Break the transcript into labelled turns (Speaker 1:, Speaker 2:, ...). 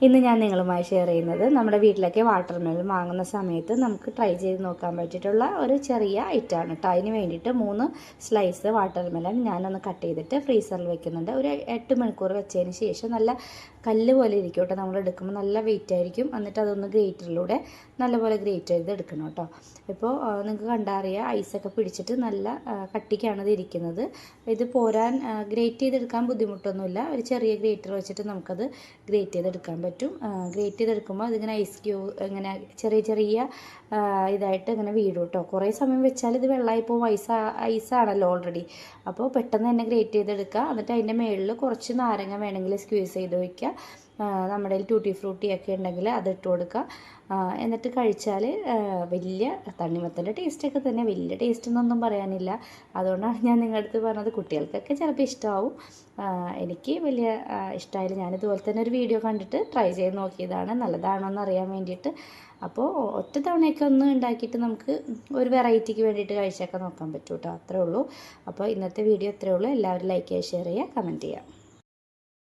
Speaker 1: ഇന്ന് ഞാൻ നിങ്ങളുമായി ഷെയർ ചെയ്യുന്നത് നമ്മുടെ വീട്ടിലൊക്കെ വാട്ടർ മെലൺ വാങ്ങുന്ന സമയത്ത് നമുക്ക് ട്രൈ ചെയ്ത് നോക്കാൻ പറ്റിയിട്ടുള്ള ഒരു ചെറിയ ഐറ്റമാണ് കേട്ടോ അതിന് വേണ്ടിയിട്ട് മൂന്ന് സ്ലൈസ് വാട്ടർ മെലൺ ഞാനൊന്ന് കട്ട് ചെയ്തിട്ട് ഫ്രീസറിൽ വെക്കുന്നുണ്ട്. ഒരു എട്ട് മണിക്കൂർ വെച്ചതിന് ശേഷം നല്ല കല്ല് പോലെ ഇരിക്കും കേട്ടോ. നമ്മൾ എടുക്കുമ്പോൾ നല്ല വെയിറ്റ് ആയിരിക്കും. എന്നിട്ട് അതൊന്ന് ഗ്രേറ്ററിലൂടെ നല്ലപോലെ ഗ്രേറ്റ് ചെയ്ത് എടുക്കണം കേട്ടോ. ഇപ്പോൾ നിങ്ങൾക്ക് കണ്ടറിയാം ഐസൊക്കെ പിടിച്ചിട്ട് നല്ല കട്ടിക്കാണ് ഇത് ഇരിക്കുന്നത്. ഇത് പോരാൻ ഗ്രേറ്റ് ചെയ്തെടുക്കാൻ ബുദ്ധിമുട്ടൊന്നുമില്ല. ഒരു ചെറിയ ഗ്രേറ്റർ വെച്ചിട്ട് നമുക്കത് ഗ്രേറ്റ് ചെയ്തെടുക്കാൻ പറ്റും. ഗ്രേറ്റ് ചെയ്തെടുക്കുമ്പോൾ അതിങ്ങനെ ഐസ് ക്യൂ ഇങ്ങനെ ചെറിയ ചെറിയ ഇതായിട്ട് ഇങ്ങനെ വീഴും കേട്ടോ. കുറേ സമയം വെച്ചാൽ ഇത് വെള്ളമായി പോകും. ഐസ് ഐസാണല്ലോ ഓൾറെഡി അപ്പോൾ പെട്ടെന്ന് തന്നെ ഗ്രേറ്റ് ചെയ്തെടുക്കുക എന്നിട്ട് അതിന്റെ മുകളിൽ കുറച്ച് നാരങ്ങ വേണമെങ്കിൽ സ്ക്യൂസ് ചെയ്ത് വയ്ക്കുക. നമ്മുടെ ടൂട്ടി ഫ്രൂട്ടി ഒക്കെ ഉണ്ടെങ്കിൽ അത് ഇട്ട് കൊടുക്കുക എന്നിട്ട് കഴിച്ചാൽ വലിയ തണ്ണിമത്തന്റെ ടേസ്റ്റൊക്കെ തന്നെ. വലിയ ടേസ്റ്റ് എന്നൊന്നും പറയാനില്ല. അതുകൊണ്ടാണ് ഞാൻ നിങ്ങളുടെ അടുത്ത് പറഞ്ഞത് കുട്ടികൾക്കൊക്കെ ചിലപ്പോൾ ഇഷ്ടമാവും എനിക്ക് വലിയ ഇഷ്ടമായില്ല ഞാനിതുപോലെ തന്നെ ഒരു വീഡിയോ കണ്ടിട്ട് ട്രൈ ചെയ്ത് നോക്കിയതാണ്. നല്ലതാണോ എന്ന് അറിയാൻ വേണ്ടിയിട്ട്. അപ്പോൾ ഒറ്റ തവണയൊക്കെ ഒന്ന് ഉണ്ടാക്കിയിട്ട് നമുക്ക് ഒരു വെറൈറ്റിക്ക് വേണ്ടിയിട്ട് കഴിച്ചൊക്കെ നോക്കാൻ പറ്റും കേട്ടോ അത്രേ ഉള്ളൂ. അപ്പോൾ ഇന്നത്തെ വീഡിയോ അത്രേ ഉള്ളൂ. എല്ലാവരും ലൈക്ക് ചെയ്യുക ഷെയർ ചെയ്യുക കമന്റ് ചെയ്യുക.